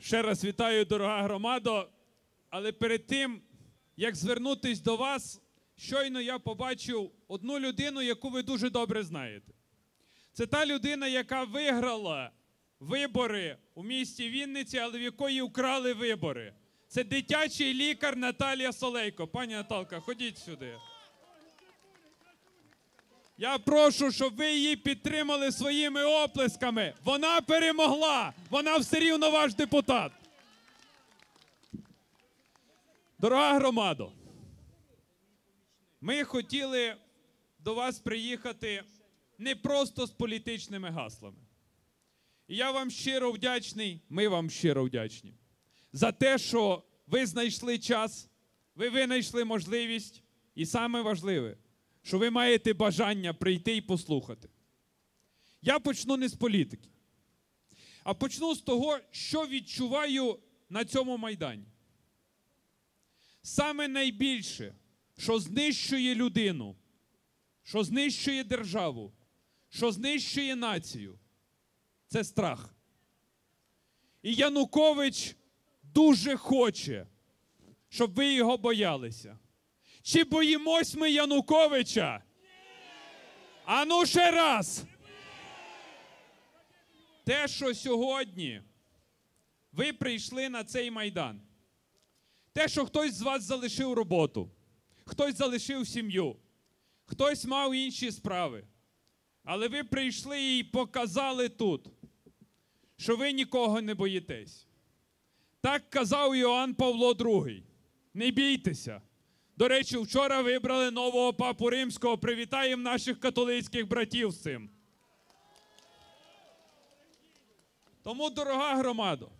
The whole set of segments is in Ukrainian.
Ще раз вітаю, дорога громадо. Але перед тим, як звернутись до вас, щойно я побачив одну людину, яку ви дуже добре знаєте. Це та людина, яка виграла вибори у місті Вінниці, але в якої вкрали вибори. Це дитячий лікар Наталія Солейко. Пані Наталка, ходіть сюди. Я прошу, щоб ви її підтримали своїми оплесками. Вона перемогла. Вона все рівно ваш депутат. Дорога громадо, ми хотіли до вас приїхати не просто з політичними гаслами. І я вам щиро вдячний, ми вам щиро вдячні за те, що ви знайшли час, ви винайшли можливість, і саме важливе, що ви маєте бажання прийти і послухати. Я почну не з політики, а почну з того, що відчуваю на цьому майдані. Саме найбільше, що знищує людину, що знищує державу, що знищує націю, це страх. І Янукович дуже хоче, щоб ви його боялися. Чи боїмось ми Януковича? Ану ще раз. Те, що сьогодні ви прийшли на цей майдан. Те, що хтось з вас залишив роботу, хтось залишив сім'ю, хтось мав інші справи. Але ви прийшли і показали тут, що ви нікого не боїтесь. Так казав Іоанн Павло II. Не бійтеся. До речі, вчора вибрали нового папу римського. Привітаємо наших католицьких братів з цим. Тому, дорога громадо,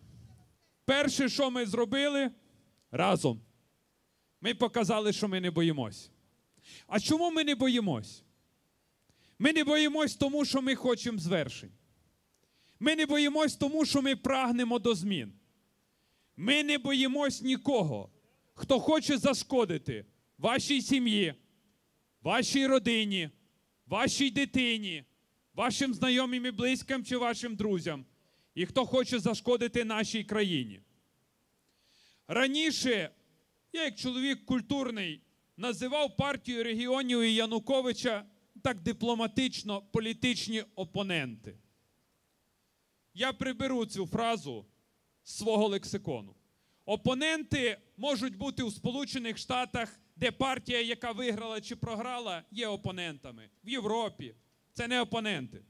перше, що ми зробили разом, ми показали, що ми не боїмось. А чому ми не боїмось? Ми не боїмось тому, що ми хочемо звершень. Ми не боїмось тому, що ми прагнемо до змін. Ми не боїмось нікого, хто хоче зашкодити вашій сім'ї, вашій родині, вашій дитині, вашим знайомим і близьким чи вашим друзям, і хто хоче зашкодити нашій країні. Раніше я, як чоловік культурний, називав партію регіонів і Януковича так дипломатично політичні опоненти. Я приберу цю фразу з свого лексикону. Опоненти можуть бути у Сполучених Штатах, де партія, яка виграла чи програла, є опонентами. В Європі. Це не опоненти.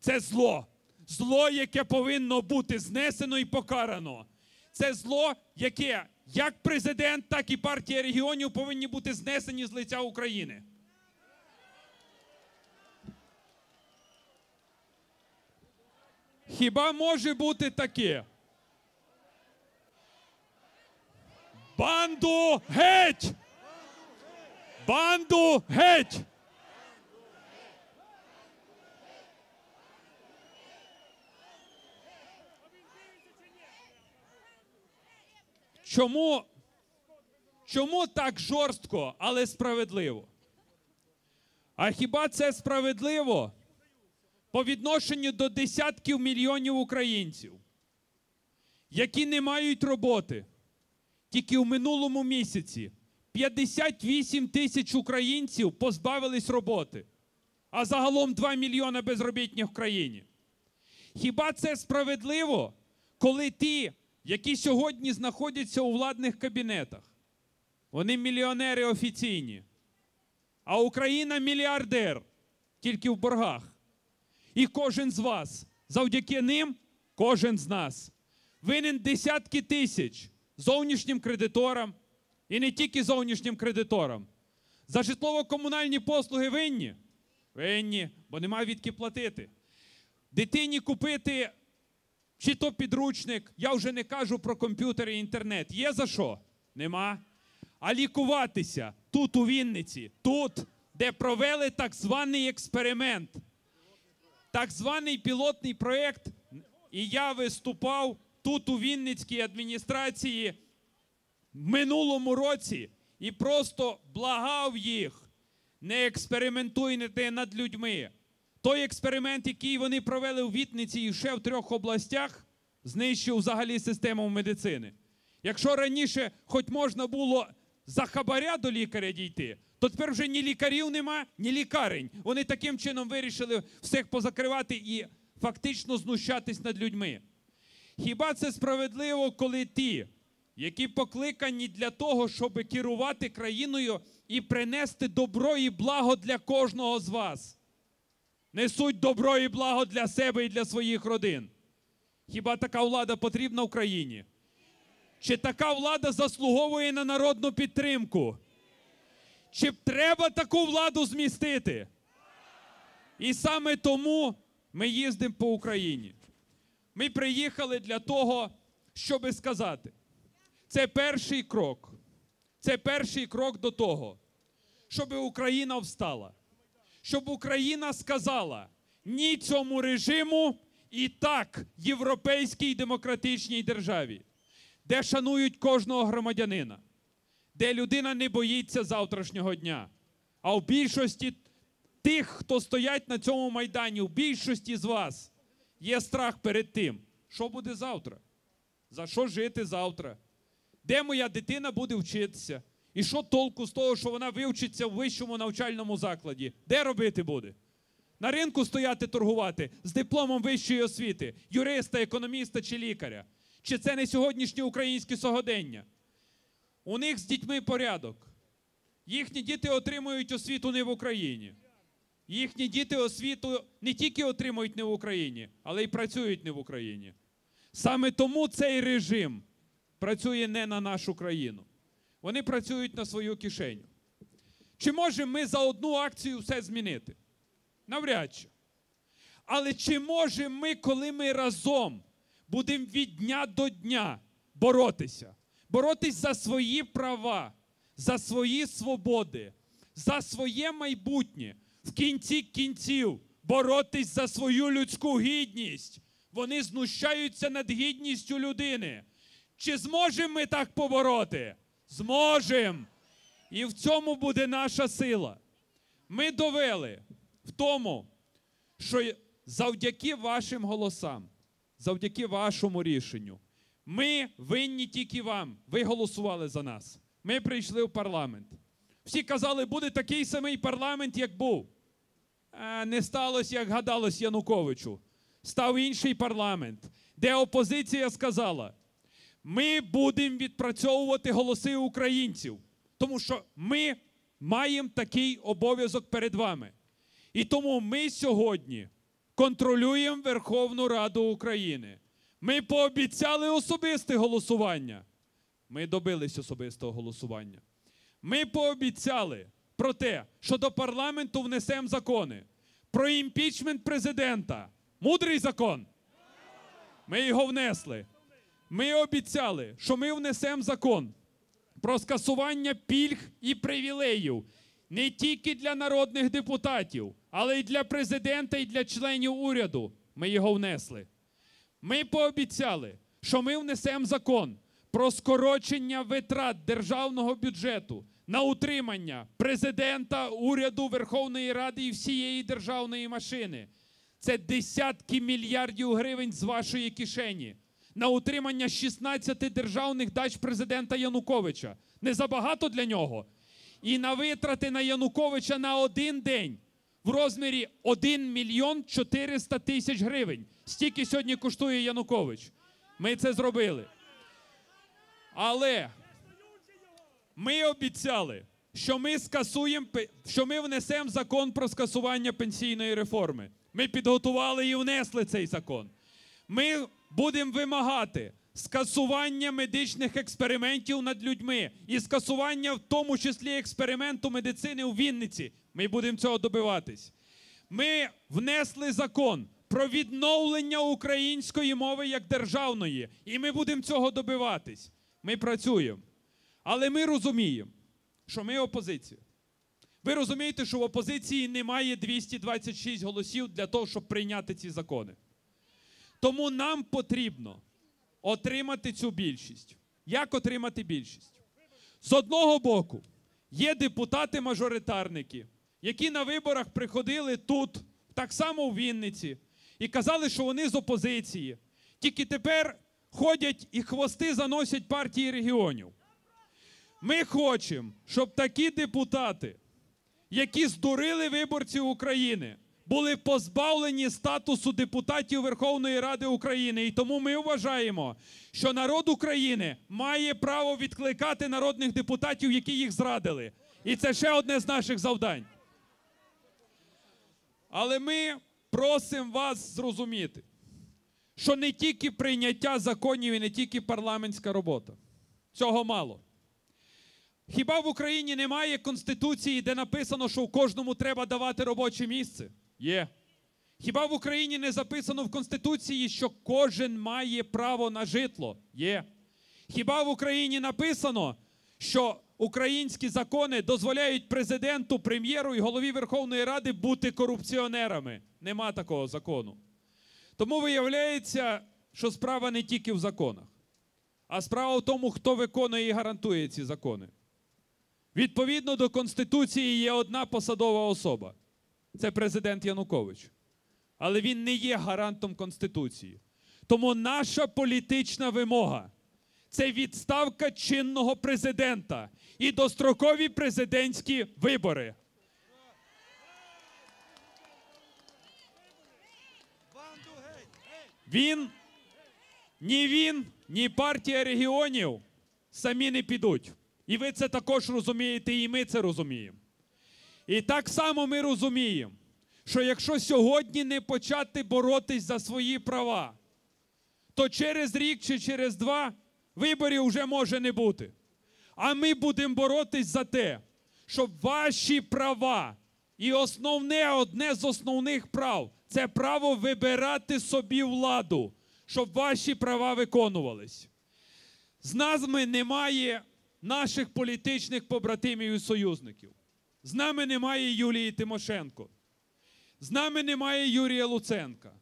Це зло. Зло, яке повинно бути знесено і покарано. Це зло, яке як президент, так і партія регіонів повинні бути знесені з лиця України. Хіба може бути таке? Банду геть! Банду геть! Чому, чому так жорстко, але справедливо? А хіба це справедливо по відношенню до десятків мільйонів українців, які не мають роботи? Тільки в минулому місяці 58 тисяч українців позбавились роботи, а загалом 2 мільйони безробітних в країні. Хіба це справедливо, коли ті, які сьогодні знаходяться у владних кабінетах, вони мільйонери офіційні, а Україна мільярдер тільки в боргах. І кожен з вас, завдяки ним, кожен з нас, винен десятки тисяч зовнішнім кредиторам і не тільки зовнішнім кредиторам. За житлово-комунальні послуги винні? Винні, бо нема відки платити. Дитині купити чи то підручник, я вже не кажу про комп'ютер і інтернет. Є за що? Нема. А лікуватися тут, у Вінниці, тут, де провели так званий експеримент, так званий пілотний проєкт, і я виступав тут у Вінницькій адміністрації минулому році і просто благав їх, не експериментуйте над людьми. Той експеримент, який вони провели у Вітниці і ще в трьох областях, знищив взагалі систему медицини. Якщо раніше хоч можна було за хабаря до лікаря дійти, то тепер вже ні лікарів нема, ні лікарень. Вони таким чином вирішили всіх позакривати і фактично знущатись над людьми. Хіба це справедливо, коли ті, які покликані для того, щоб керувати країною і принести добро і благо для кожного з вас, несуть добро і благо для себе і для своїх родин? Хіба така влада потрібна Україні? Чи така влада заслуговує на народну підтримку? Чи треба таку владу змістити? І саме тому ми їздимо по Україні. Ми приїхали для того, щоб сказати, це перший крок. Це перший крок до того, щоб Україна встала, щоб Україна сказала ні цьому режиму і так європейській демократичній державі, де шанують кожного громадянина, де людина не боїться завтрашнього дня. А в більшості тих, хто стоять на цьому майдані, в більшості з вас є страх перед тим, що буде завтра, за що жити завтра, де моя дитина буде вчитися, і що толку з того, що вона вивчиться в вищому навчальному закладі, де робити буде? На ринку стояти торгувати з дипломом вищої освіти, юриста, економіста чи лікаря. Чи це не сьогоднішнє українське сьогодення? У них з дітьми порядок. Їхні діти отримують освіту не в Україні. Їхні діти освіту не тільки отримують не в Україні, але й працюють не в Україні. Саме тому цей режим працює не на нашу країну. Вони працюють на свою кишеню. Чи можемо ми за одну акцію все змінити? Навряд чи. Але чи можемо ми, коли ми разом будемо від дня до дня боротися? Боротись за свої права, за свої свободи, за своє майбутнє, в кінці кінців боротись за свою людську гідність. Вони знущаються над гідністю людини. Чи зможемо ми так побороти? Зможемо. І в цьому буде наша сила. Ми довели в тому, що завдяки вашим голосам, завдяки вашому рішенню, ми винні тільки вам. Ви голосували за нас. Ми прийшли в парламент. Всі казали, буде такий самий парламент, як був. А не сталося, як гадалось Януковичу. Став інший парламент, де опозиція сказала: ми будемо відпрацьовувати голоси українців, тому що ми маємо такий обов'язок перед вами. І тому ми сьогодні контролюємо Верховну Раду України. Ми пообіцяли особисте голосування. Ми добились особистого голосування. Ми пообіцяли про те, що до парламенту внесемо закони про імпічмент президента. Мудрий закон. Ми його внесли. Ми обіцяли, що ми внесемо закон про скасування пільг і привілеїв не тільки для народних депутатів, але й для президента і для членів уряду. Ми його внесли. Ми пообіцяли, що ми внесемо закон про скорочення витрат державного бюджету на утримання президента, уряду, Верховної Ради і всієї державної машини. Це десятки мільярдів гривень з вашої кишені на утримання 16 державних дач президента Януковича. Не забагато для нього. І на витрати на Януковича на один день в розмірі 1 мільйон 400 тисяч гривень. Стільки сьогодні коштує Янукович. Ми це зробили. Але ми обіцяли, що ми скасуємо, що ми внесемо закон про скасування пенсійної реформи. Ми підготували і внесли цей закон. Ми будемо вимагати скасування медичних експериментів над людьми і скасування, в тому числі експерименту медицини у Вінниці. Ми будемо цього добиватись. Ми внесли закон про відновлення української мови як державної, і ми будемо цього добиватись. Ми працюємо. Але ми розуміємо, що ми опозиція. Ви розумієте, що в опозиції немає 226 голосів для того, щоб прийняти ці закони. Тому нам потрібно отримати цю більшість. Як отримати більшість? З одного боку, є депутати-мажоритарники, які на виборах приходили тут, так само у Вінниці, і казали, що вони з опозиції. Тільки тепер ходять і хвости заносять партії регіонів. Ми хочемо, щоб такі депутати, які здурили виборців України, були позбавлені статусу депутатів Верховної Ради України. І тому ми вважаємо, що народ України має право відкликати народних депутатів, які їх зрадили. І це ще одне з наших завдань. Але ми просимо вас зрозуміти, що не тільки прийняття законів і не тільки парламентська робота. Цього мало. Хіба в Україні немає конституції, де написано, що в кожному треба давати робоче місце? Є. Хіба в Україні не записано в Конституції, що кожен має право на житло? Є. Хіба в Україні написано, що українські закони дозволяють президенту, прем'єру і голові Верховної Ради бути корупціонерами? Нема такого закону. Тому виявляється, що справа не тільки в законах, а справа в тому, хто виконує і гарантує ці закони. Відповідно до Конституції є одна посадова особа це президент Янукович. Але він не є гарантом Конституції. Тому наша політична вимога це відставка чинного президента і дострокові президентські вибори. Він, ні він, ні партія регіонів самі не підуть. І ви це також розумієте, і ми це розуміємо. І так само ми розуміємо, що якщо сьогодні не почати боротись за свої права, то через рік чи через два виборів вже може не бути. А ми будемо боротись за те, щоб ваші права, і основне, одне з основних прав це право вибирати собі владу, щоб ваші права виконувались. З нами немає наших політичних побратимів і союзників. З нами немає Юлії Тимошенко. З нами немає Юрія Луценка.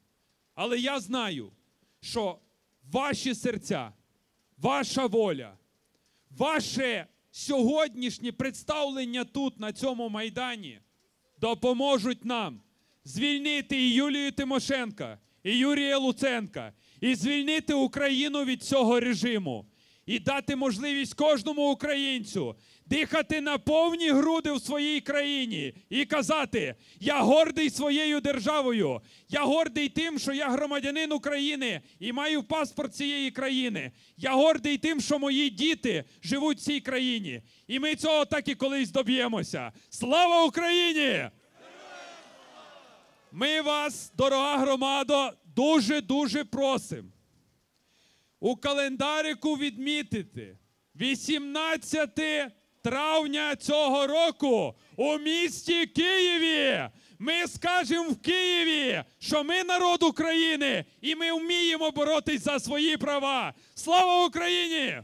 Але я знаю, що ваші серця, ваша воля, ваше сьогоднішнє представлення тут, на цьому майдані, допоможуть нам звільнити і Юлію Тимошенка, і Юрія Луценка, і звільнити Україну від цього режиму, і дати можливість кожному українцю дихати на повні груди в своїй країні і казати: Я гордий своєю державою, я гордий тим, що я громадянин України і маю паспорт цієї країни. Я гордий тим, що мої діти живуть в цій країні. І ми цього так і колись доб'ємося. Слава Україні! Ми вас, дорога громадо, дуже дуже просимо у календарику відмітити 18 травня цього року у місті Києві. Ми скажемо в Києві, що ми народ України і ми вміємо боротись за свої права. Слава Україні!